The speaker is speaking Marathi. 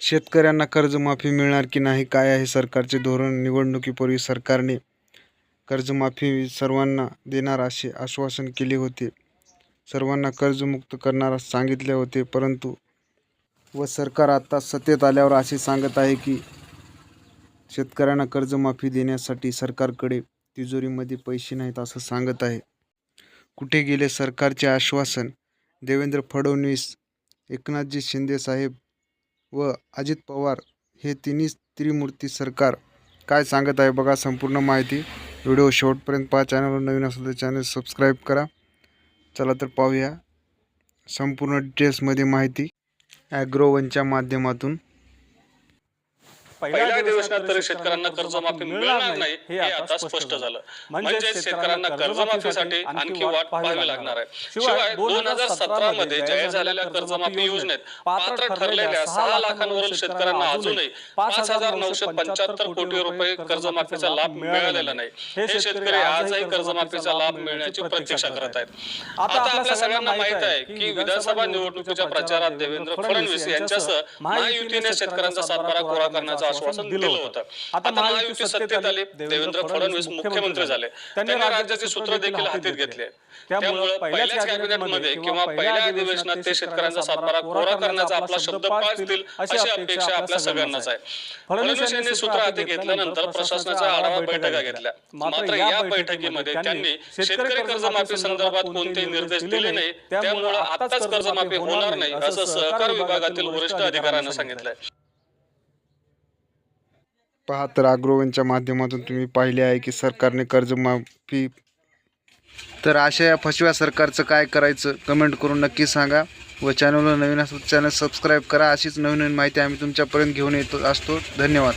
शेतकऱ्यांना कर्जमाफी मिळणार की नाही काय आहे सरकारचे धोरण? निवडणुकीपूर्वी सरकारने कर्जमाफी सर्वांना देणार असे आश्वासन केले होते. सर्वांना कर्जमुक्त करणार सांगितले होते परंतु व सरकार आता सत्तेत आल्यावर असे सांगत आहे की शेतकऱ्यांना कर्जमाफी देण्यासाठी सरकारकडे तिजोरीमध्ये पैसे नाहीत असं सांगत आहे. कुठे गेले सरकारचे आश्वासन? देवेंद्र फडणवीस एकनाथजी शिंदेसाहेब व अजित पवार हे तिन्ही त्रिमूर्ती सरकार. काय सांगत आहे बघा संपूर्ण माहिती. व्हिडिओ शेवटपर्यंत पहा. चॅनलवर नवीन असेल तर चॅनल सबस्क्राईब करा. चला तर पाहूया संपूर्ण डिटेल्समध्ये माहिती. ॲग्रोवनच्या माध्यमातून. पहिल्या अधिवेशनात तरी शेतकऱ्यांना कर्जमाफी मिळणार नाही हे आता स्पष्ट झालं. म्हणजे शेतकऱ्यांना कर्जमाफीसाठी आणखी वाट पाहावी लागणार आहे. शिवाय दोन हजार सतरा मध्ये जाहीर झालेल्या कर्जमाफी योजनेत पात्र ठरलेल्या सहा लाखांवरील शेतकऱ्यांना अजूनही पाच हजार नऊशे पंच्याहत्तर कोटी रुपये कर्जमाफीचा लाभ मिळालेला नाही. हे शेतकरी आजही कर्जमाफीचा लाभ मिळण्याची प्रतीक्षा करत आहेत. आता आपल्या सगळ्यांना माहीत आहे की विधानसभा निवडणुकीच्या प्रचारात देवेंद्र फडणवीस यांच्यासह महायुतीने शेतकऱ्यांचा सातबारा कोरा करण्याचं आश्वासन दिलं होतं. आता महायुती सत्तेत आली देवेंद्र फडणवीस मुख्यमंत्री झाले. त्यांनी राज्याची सूत्र देखील हातात घेतले. त्यामुळे पहिल्याच कॅबिनेटमध्ये किंवा पहिल्या अधिवेशनात ते शेतकऱ्यांचा सातबारा कोरा करण्याचा आपला शब्द पाळतील अशी अपेक्षा आपल्या सगळ्यांनाच आहे. फडणवीस यांनी सूत्र हाती घेतल्यानंतर प्रशासनाच्या आढावा बैठका घेतल्या. मात्र या बैठकीमध्ये त्यांनी शेतकरी कर्जमाफी संदर्भात कोणतेही निर्देश दिले नाही त्यामुळे आताच कर्जमाफी होणार नाही असं सहकार विभागातील वरिष्ठ अधिकाऱ्यांना सांगितलंय पहा तर अग्रोवनच्या माध्यमातून तुम्ही पाहिले आहे की सरकारने कर्जमाफी तर अशा या फसव्या सरकारचं काय करायचं कमेंट करून नक्की सांगा व चॅनलवर नवीन असेल चॅनल सबस्क्राईब करा. अशीच नवीन नवीन माहिती आम्ही तुमच्यापर्यंत घेऊन येतो असतो. धन्यवाद.